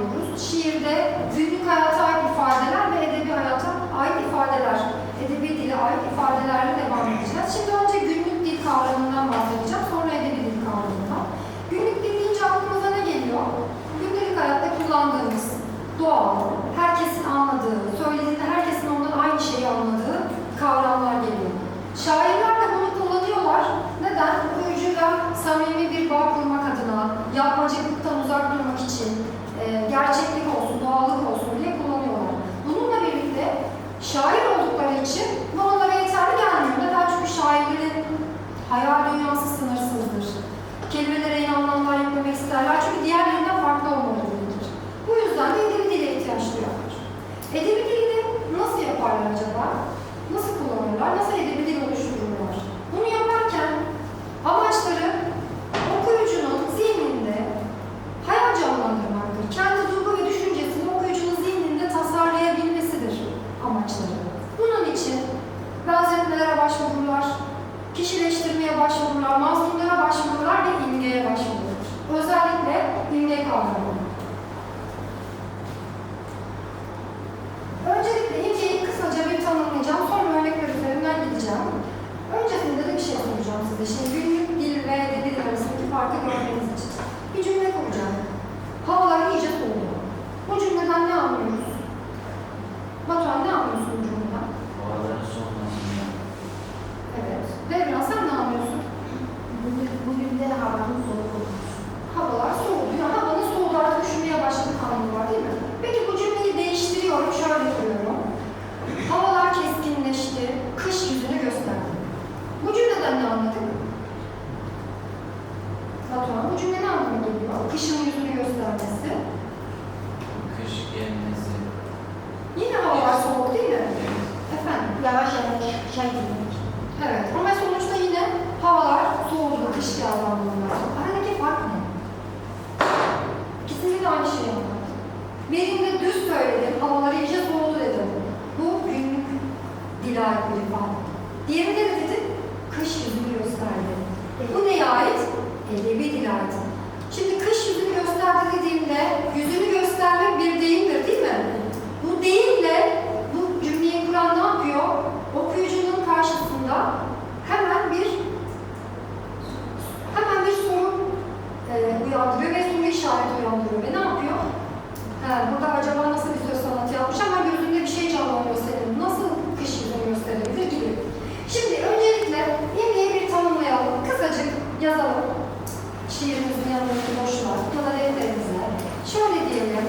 kururuz. Şiirde günlük hayata ait ifadeler ve edebi hayata ait ifadeler, edebi dile ait ifadelerle devam edeceğiz. Şimdi önce günlük dil kavramından bahsedeceğiz. İçin bu onlara yeterli gelmiyor. Neden? Çünkü şairlerin hayal dünyası sınırsızdır. İçin benzetmelere başvururlar, kişileştirmeye başvururlar, mazlumlara başvururlar ve imgeye başvururlar. Özellikle imge kavramı. Öncelikle imgeyi kısaca bir tanımlayacağım, sonra örnekler üzerinden gideceğim. Öncesinde de bir şey soracağım size. Şimdi günlük dil ve dil arasındaki farkı görmeniz için. Bir cümle kuracağım. Havalar iyice soğuyor. Bu cümleden ne anlıyoruz? Batuhan ne anlıyorsun bu cümleden? Havaların soğumasından. Evet. Devran sen ne anlıyorsun? Bugün, bugün de havanın soğuk olmuş. Havalar soğudu. Yani havanın soğudu artık üşümeye başladık anlamı var değil mi? Peki bu cümleyi değiştiriyorum. Şöyle kuruyorum. Havalar keskinleşti. Kış yüzünü gösterdi. Bu cümleden ne anladık? Batuhan bu geliyor? Kışın yüzünü göstermesi. Kış gelmesi. Yine havalar soğuk değil mi? Evet. Efendim? Yavaş yavaş çay demek. Evet. Ama sonuçta yine havalar soğudu, kış geldi anlamında. Aradaki fark ne? İkisinde de aynı şeyi anlattım. Birinde düz söyledim, havalar iyice soğudu dedim. Bu günlük dile ait bir ifade. Diğerinde de dedim, kış yüzünü gösterdi. Bu neye ait? Edebi dile ait. Şimdi kış yüzünü gösterdi dediğimde, yüzünü göstermek bir deyimdir değil mi? Bu deyimle bu cümleyi kuran ne yapıyor? Okuyucunun karşısında hemen bir hemen bir soru e, uyandırıyor ve soru işareti uyandırıyor. Ve ne yapıyor? He, burada acaba nasıl bir söz sanatı yapmış ama gözünde bir şey canlanıyor senin. Nasıl kış yüzünü gösterebilir gibi. Şimdi öncelikle imgeyi bir tanımlayalım. Kısacık yazalım. Şiirimizin yanındaki boşluğa ya da defterimize. Şöyle diyelim.